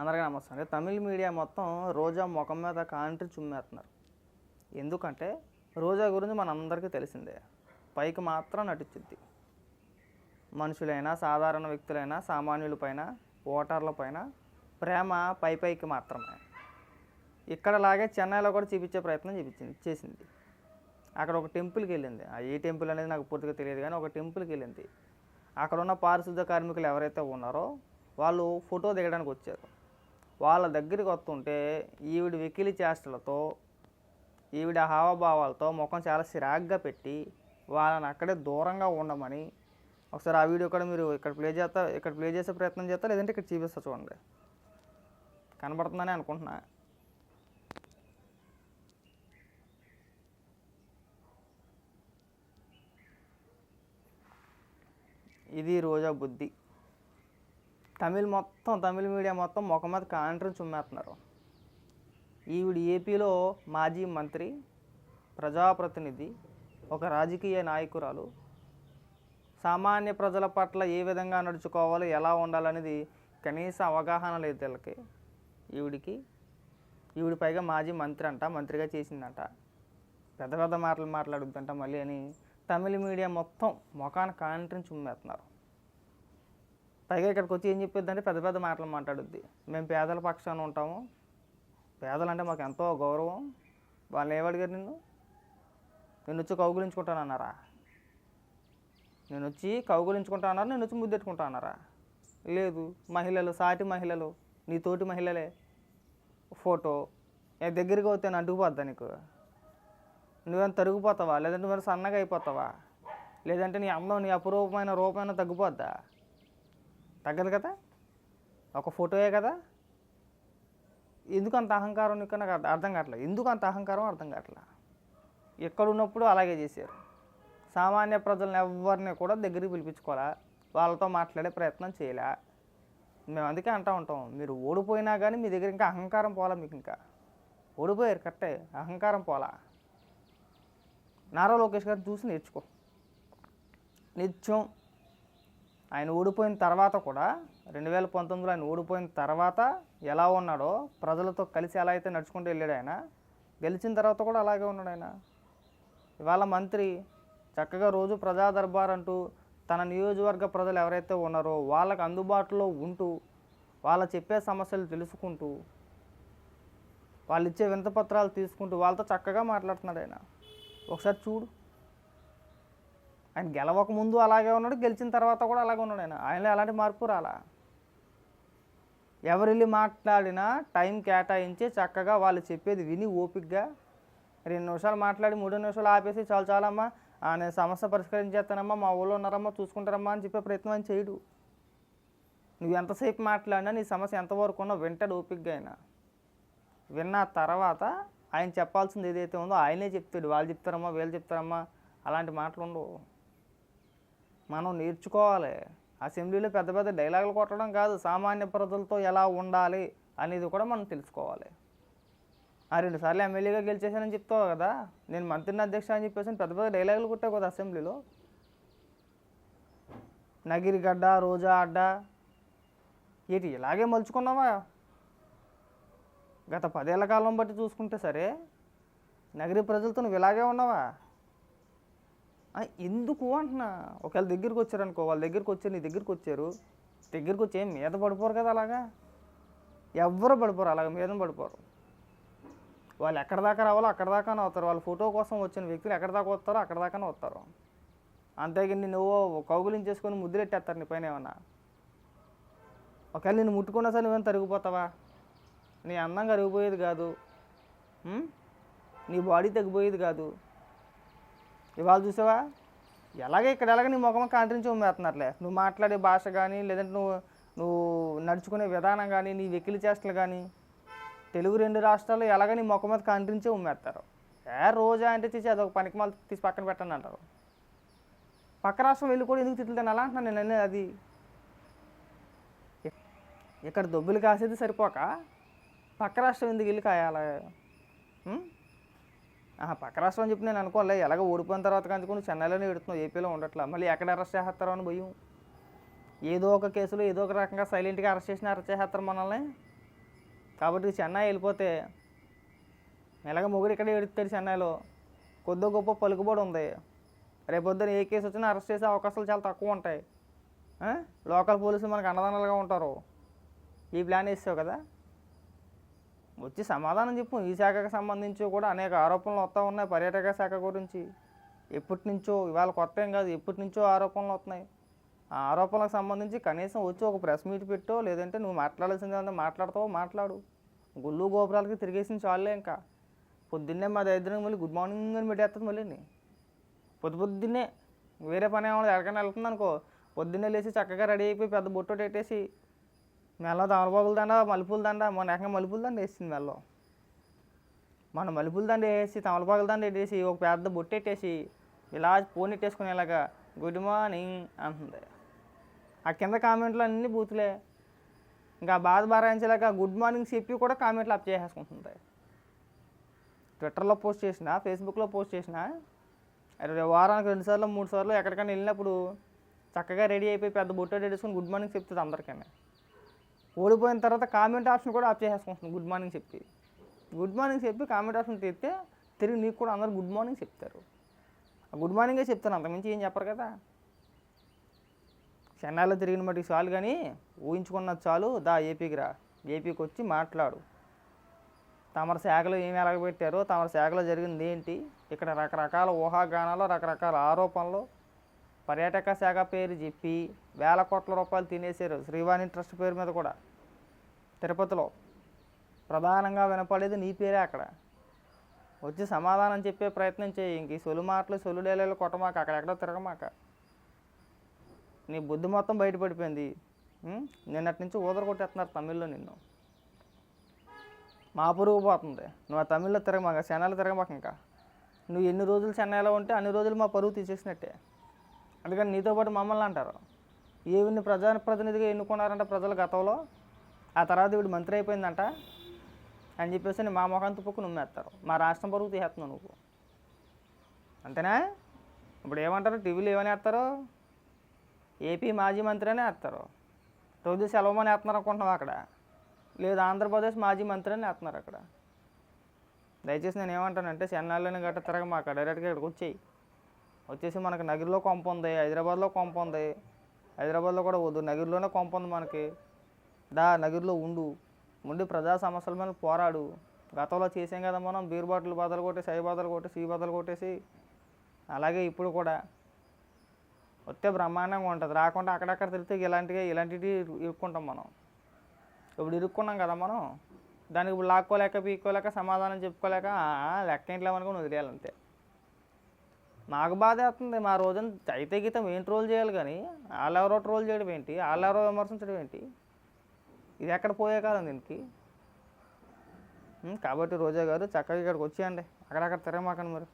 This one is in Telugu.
అందరికీ నమస్తే తమిళ మీడియా మొత్తం రోజా ముఖం మీద కాంట్రీ చుమ్మేస్తున్నారు. ఎందుకంటే రోజా గురించి మనందరికీ తెలిసిందే. పైకి మాత్రం నటించుద్ది. మనుషులైనా సాధారణ వ్యక్తులైనా సామాన్యులపైన ఓటర్లపైన ప్రేమ పై పైకి మాత్రమే. ఇక్కడలాగే చెన్నైలో కూడా చూపించే ప్రయత్నం చూపించింది చేసింది. అక్కడ ఒక టెంపుల్కి వెళ్ళింది. ఆ ఏ టెంపుల్ అనేది నాకు పూర్తిగా తెలియదు కానీ ఒక టెంపుల్కి వెళ్ళింది. అక్కడ ఉన్న పారిశుద్ధ కార్మికులు ఎవరైతే ఉన్నారో వాళ్ళు ఫోటో దిగడానికి వచ్చారు. వాళ్ళ దగ్గరికి వస్తుంటే ఈవిడ వెకిలి చేష్టలతో ఈవిడ హావభావాలతో ముఖం చాలా సిరాగ్గా పెట్టి వాళ్ళని అక్కడే దూరంగా ఉండమని ఒకసారి ఆ వీడియో కూడా మీరు ఇక్కడ ప్లే చేస్తా ఇక్కడ ప్లే చేసే ప్రయత్నం చేస్తా లేదంటే ఇక్కడ చూపిస్తా చూడండి. కనబడుతుందని అనుకుంటున్నా. ఇది రోజా బుద్ధి. తమిళ్ మొత్తం తమిళ మీడియా మొత్తం ముఖం మీద కాంట్రీ చుమ్మేస్తున్నారు. ఈవిడ ఏపీలో మాజీ మంత్రి ప్రజాప్రతినిధి ఒక రాజకీయ నాయకురాలు. సామాన్య ప్రజల పట్ల ఏ విధంగా నడుచుకోవాలో ఎలా ఉండాలనేది కనీస అవగాహన లేదు వీళ్ళకి. ఈవిడికి ఈవిడ పైగా మాజీ మంత్రి అంట మంత్రిగా చేసిందంట. పెద్ద పెద్ద మాటలు మాట్లాడుద్దంట మళ్ళీ అని తమిళ మీడియా మొత్తం ముఖాన కాంట్రీ చుమ్మేస్తున్నారు. పైగా ఇక్కడికి వచ్చి ఏం చెప్పిద్దంటే పెద్ద పెద్ద మాటలు మాట్లాడుద్ది. మేము పేదల పక్షాన ఉంటాము. పేదలంటే మాకు ఎంతో గౌరవం. వాళ్ళు ఏమడిగారు నిన్ను? నేను వచ్చి కౌగులించుకుంటానన్నారా నేను వచ్చి కౌగులించుకుంటా అన్నారు? నేను వచ్చి ముద్దెట్టుకుంటా అన్నారా? లేదు మహిళలు సాటి మహిళలు నీ తోటి మహిళలే. ఫోటో. ఏ దగ్గరికి పోతే నేను అంటుకుపోద్దా నీకు? నువ్వేమైనా తరిగిపోతావా? లేదంటే నువ్వేమైనా సన్నగా అయిపోతావా? లేదంటే నీ అందం నీ అపురూపమైన రూపమైన తగ్గిపోద్దా? తగ్గదు కదా? ఒక ఫోటోయే కదా? ఎందుకు అంత అహంకారం ఇక్కడ నాకు అర్థం- అర్థం కావట్లేదు. ఎందుకు అంత అహంకారం? అర్థం కావట్లేదు ఎక్కడ ఉన్నప్పుడు అలాగే చేశారు. సామాన్య ప్రజలను ఎవరిని కూడా దగ్గరికి పిలిపించుకోవాలా? వాళ్ళతో మాట్లాడే ప్రయత్నం చేయలే? మేము అందుకే అంటూ ఉంటాం. మీరు ఓడిపోయినా కానీ మీ దగ్గర ఇంకా అహంకారం పోలా మీకు ఇంకా? ఓడిపోయారు కరెక్టే. అహంకారం పోలా నారా లోకేష్ గారిని చూసి నేర్చుకో. నిత్యం ఆయన ఓడిపోయిన తర్వాత కూడా రెండు వేల పంతొమ్మిదిలో ఆయన ఓడిపోయిన తర్వాత ఎలా ఉన్నాడో ప్రజలతో కలిసి ఎలా అయితే నడుచుకుంటూ వెళ్ళాడు ఆయన గెలిచిన తర్వాత కూడా అలాగే ఉన్నాడు ఆయన. ఇవాళ మంత్రి చక్కగా రోజు ప్రజా దర్బార్ అంటూ తన నియోజకవర్గ ప్రజలు ఎవరైతే ఉన్నారో వాళ్ళకి అందుబాటులో ఉంటూ వాళ్ళ చెప్పే సమస్యలు తెలుసుకుంటూ వాళ్ళు ఇచ్చే వింతపత్రాలు తీసుకుంటూ వాళ్ళతో చక్కగా మాట్లాడుతున్నాడు ఆయన. ఒకసారి చూడు. ఆయన గెలవక ముందు అలాగే ఉన్నాడు గెలిచిన తర్వాత కూడా అలాగే ఉన్నాడు ఆయన. ఆయనలో ఎలాంటి మార్పు రాలా? ఎవరు వెళ్ళి మాట్లాడినా టైం కేటాయించి చక్కగా వాళ్ళు చెప్పేది విని ఓపిగ్గా రెండు నిమిషాలు మాట్లాడి మూడు నిమిషాలు ఆపేసి చాలు చాలమ్మా ఆయన సమస్య పరిష్కరించేస్తానమ్మా మా ఊళ్ళో ఉన్నారమ్మా చూసుకుంటారమ్మా అని చెప్పే ప్రయత్నం అని చేయడు. నువ్వు ఎంతసేపు మాట్లాడినా నీ సమస్య ఎంతవరకు ఉన్నా వింటాడు ఓపిక్గా అయినా విన్న తర్వాత ఆయన చెప్పాల్సింది ఏదైతే ఉందో ఆయనే చెప్తాడు. వాళ్ళు చెప్తారమ్మా వీళ్ళు చెప్తారమ్మా అలాంటి మాటలు ఉండవు. మనం నేర్చుకోవాలి. అసెంబ్లీలో పెద్ద పెద్ద డైలాగులు కొట్టడం కాదు సామాన్య ప్రజలతో ఎలా ఉండాలి అనేది కూడా మనం తెలుసుకోవాలి. ఆ రెండు సార్లు ఎమ్మెల్యేగా గెలిచేసానని చెప్తావు కదా నేను మంత్రిని అధ్యక్ష అని చెప్పేసి పెద్ద పెద్ద డైలాగులు కొట్టావు కదా అసెంబ్లీలో. నగిరిగడ్డ రోజా అడ్డ ఏంటి ఇలాగే మలుచుకున్నావా? గత పదేళ్ళ కాలం బట్టి చూసుకుంటే సరే నగరి ప్రజలతో నువ్వు ఇలాగే ఉన్నావా? ఎందుకు అంటున్నా? ఒకవేళ దగ్గరికి వచ్చారనుకో వాళ్ళ దగ్గరికి వచ్చారు నీ దగ్గరికి వచ్చారు దగ్గరికి వచ్చి ఏం మీద పడిపోరు కదా అలాగా? ఎవ్వరు పడిపోరు అలాగ మీద పడిపోరు. వాళ్ళు ఎక్కడ దాకా రావాలో అక్కడ దాకానే వస్తారు. వాళ్ళ ఫోటో కోసం వచ్చిన వ్యక్తులు ఎక్కడ దాకా వస్తారో అక్కడ దాకానే వస్తారు. అంతేగాని నువ్వు కౌగులించేసుకొని ముద్దులెట్టేస్తారు నీ పైన ఏమన్నా? ఒకవేళ నేను ముట్టుకున్నా సరే నువ్వేం తరిగిపోతావా? నీ అందం కరిగిపోయేది కాదు. నీ బాడీ తగ్గిపోయేది కాదు. ఇవాళ చూసావా? ఎలాగే ఇక్కడ ఎలాగ నీ ముఖం కాంట్రించి ఉమ్మేస్తున్నారులే నువ్వు మాట్లాడే భాష కానీ లేదంటే నువ్వు నువ్వు నడుచుకునే విధానం కానీ నీ వెకిలి చేష్టలు కానీ తెలుగు రెండు రాష్ట్రాల్లో ఎలాగ నీ ముఖం మీద కాంట్రించే ఉమ్మేస్తారు ఏ రోజా అంటే తీసి అదొక పనికి మళ్ళీ తీసి పక్కన పెట్టండి అంటారు. పక్క రాష్ట్రం వెళ్ళి కూడా ఎందుకు తిట్లు తినాలా అంటున్నాను నేను అనేది అది. ఇక్కడ దొబ్బులు కాసేది సరిపోక పక్క రాష్ట్రం ఎందుకు వెళ్ళి కాయాలి? పక్క రాష్ట్రం అని చెప్పి నేను అనుకోలే ఎలాగ ఓడిపోయిన తర్వాత కంచుకుని చెన్నైలోనే పెడుతున్నావు ఏపీలో ఉండట్లా. మళ్ళీ ఎక్కడ అరెస్ట్ చేస్తారో అని భయం. ఏదో ఒక కేసులో ఏదో ఒక రకంగా సైలెంట్గా అరెస్ట్ చేసిన అరెస్ట్ చేస్తారు మనల్ని. కాబట్టి చెన్నై వెళ్ళిపోతే ఎలాగ మొగుడు ఇక్కడ ఎడుతాడు చెన్నైలో. కొద్దో గొప్ప పలుకుబడి ఉంది. రేపొద్దున ఏ కేసు వచ్చినా అరెస్ట్ చేసే అవకాశాలు చాలా తక్కువ ఉంటాయి. లోకల్ పోలీసులు మనకు అన్నదానాలుగా ఉంటారు. ఈ ప్లాన్ వేసావు కదా? వచ్చి సమాధానం చెప్పు. ఈ శాఖకు సంబంధించి కూడా అనేక ఆరోపణలు వస్తూ ఉన్నాయి పర్యాటక శాఖ గురించి. ఎప్పటి నుంచో ఇవాళ కొత్త ఏం కాదు ఎప్పటి నుంచో ఆరోపణలు వస్తున్నాయి. ఆ ఆరోపణలకు సంబంధించి కనీసం వచ్చి ఒక ప్రెస్ మీట్ పెట్టో లేదంటే నువ్వు మాట్లాడాల్సింది ఏమన్నా మాట్లాడతావో మాట్లాడు. గుళ్ళు గోపురాలకి తిరిగేసిన చాలే ఇంకా. పొద్దున్నే మా దగ్గర మళ్ళీ గుడ్ మార్నింగ్ అని పెట్టేస్తుంది మళ్ళీ పొద్దు పొద్దున్నే వేరే పని ఏమన్నా ఎక్కడికైనా వెళ్తుంది అనుకో పొద్దున్నే లేచి చక్కగా రెడీ అయిపోయి పెద్ద బొట్టు పెట్టేసి మెల్ల తమలపాకుల దండ మలుపుల దండ మొన్న ఏకంగా మలుపుల దండ వేసింది మెల్లో. మన మలుపుల దండ వేసి తమలపాకుల దండ పెట్టేసి ఒక పెద్ద బొట్టు పెట్టేసి ఇలా ఫోన్ ఎట్టేసుకునేలాగా గుడ్ మార్నింగ్ అంటుంది. ఆ కింద కామెంట్లు అన్నీ బూతులే. ఇంకా బాధ బారాయించలేక గుడ్ మార్నింగ్ చెప్పి కూడా కామెంట్లు అప్ చేసేసుకుంటుంది. ట్విట్టర్లో పోస్ట్ చేసిన ఫేస్బుక్లో పోస్ట్ చేసిన వారానికి రెండు సార్లు మూడు సార్లు ఎక్కడికైనా వెళ్ళినప్పుడు చక్కగా రెడీ అయిపోయి పెద్ద బొట్టు వేసుకుని గుడ్ మార్నింగ్ చెప్తుంది అందరికీ ఓడిపోయిన తర్వాత కామెంట్ ఆప్షన్ కూడా ఆఫ్ చేసేసుకుంటున్నాను. గుడ్ మార్నింగ్ చెప్పి గుడ్ మార్నింగ్ చెప్పి కామెంట్ ఆప్షన్ తెస్తే తిరిగి నీకు కూడా అందరు గుడ్ మార్నింగ్ చెప్తారు. ఆ గుడ్ మార్నింగే చెప్తాను అంతకుమించి ఏం చెప్పరు కదా. చెన్నైలో తిరిగిన మటుకు చాలు కానీ ఊహించుకున్నది చాలు దా ఏపీకి రా. ఏపీకి వచ్చి మాట్లాడు. తమర శాఖలో ఏమి ఎలాగ పెట్టారో తమర శాఖలో జరిగింది ఏంటి? ఇక్కడ రకరకాల ఊహాగానాలు రకరకాల ఆరోపణలు. పర్యాటక శాఖ పేరు చెప్పి వేల కోట్ల రూపాయలు తినేసారు శ్రీవాణి ట్రస్ట్ పేరు మీద కూడా. తిరుపతిలో ప్రధానంగా వినపడేది నీ పేరే అక్కడ. వచ్చి సమాధానం చెప్పే ప్రయత్నం చేయి. ఇంక ఈ సొలు మాటలు సొలు డేలేలు కొట్టమాక అక్కడెక్కడో తిరగమాక. నీ బుద్ధి మొత్తం బయటపడిపోయింది. నిన్నటి నుంచి ఊదర కొట్టేస్తున్నారు తమిళ్ళో నిన్ను. మా పురుగు పోతుంది. నువ్వు ఆ తమిళ్ళో తిరగమాక చెన్నైలో తిరగమాక ఇంకా. నువ్వు ఎన్ని రోజులు చెన్నైలో ఉంటే అన్ని రోజులు మా పరువు తీసేసినట్టే. అందుకని నీతో పాటు మమ్మల్ని అంటారు. ఏవిని ప్రజాప్రతినిధిగా ఎన్నుకున్నారంట ప్రజలు గతంలో? ఆ తర్వాత వీడు మంత్రి అయిపోయిందంట అని చెప్పేసి మా ముఖం తుప్పుకు నుమ్మేస్తారు మా రాష్ట్రం పరుగు తీసేస్తున్నావు నువ్వు. అంతేనా? ఇప్పుడు ఏమంటారు? టీవీలో ఏమని వేస్తారు? ఏపీ మాజీ మంత్రి అని వేస్తారు. రోజు సెలవుమని వేస్తున్నారు అనుకుంటున్నావు అక్కడ? లేదు ఆంధ్రప్రదేశ్ మాజీ మంత్రి అని వేస్తున్నారు అక్కడ. దయచేసి నేను ఏమంటానంటే చెన్నాళ్ళని గట్ట తిరగమాక డైరెక్ట్గా ఇక్కడికి వచ్చేయి. వచ్చేసి మనకి నగిరిలో కొంప ఉంది హైదరాబాద్లో కొంప ఉంది. హైదరాబాద్లో కూడా వద్దు నగిరిలోనే కొంప ఉంది మనకి. దా నగిరిలో ఉండు. ఉండి ప్రజా సమస్యల మీద పోరాడు. గతంలో చేసాం కదా మనం బీర్ బాటిల్ బదలు కొట్టేసి ఐ బదలు కొట్టేసి ఈ బదలు కొట్టేసి. అలాగే ఇప్పుడు కూడా. వస్తే బ్రహ్మాండంగా ఉంటుంది. రాకుండా అక్కడక్కడ తిరిగితే ఇలాంటివి ఇలాంటివి ఇరుక్కుంటాం మనం. ఇప్పుడు ఇరుక్కున్నాం కదా మనం దానికి ఇప్పుడు లాక్కోలేక పీక్కోలేక సమాధానం చెప్పుకోలేక లెక్క ఇంట్లో అనుకుని వదిలేయాలంతే నాకు బాధ అవుతుంది మా రోజున అయితే గీతం ఏం ట్రోల్ చేయాలి కానీ వాళ్ళెవరో ట్రోల్ చేయడం ఏంటి? వాళ్ళెవరో విమర్శించడం ఏంటి? ఇది ఎక్కడ పోయే కాలం దీనికి? కాబట్టి రోజా గారు చక్కగా ఇక్కడికి వచ్చేయండి. అక్కడక్కడ తిరగమాకండి మరి.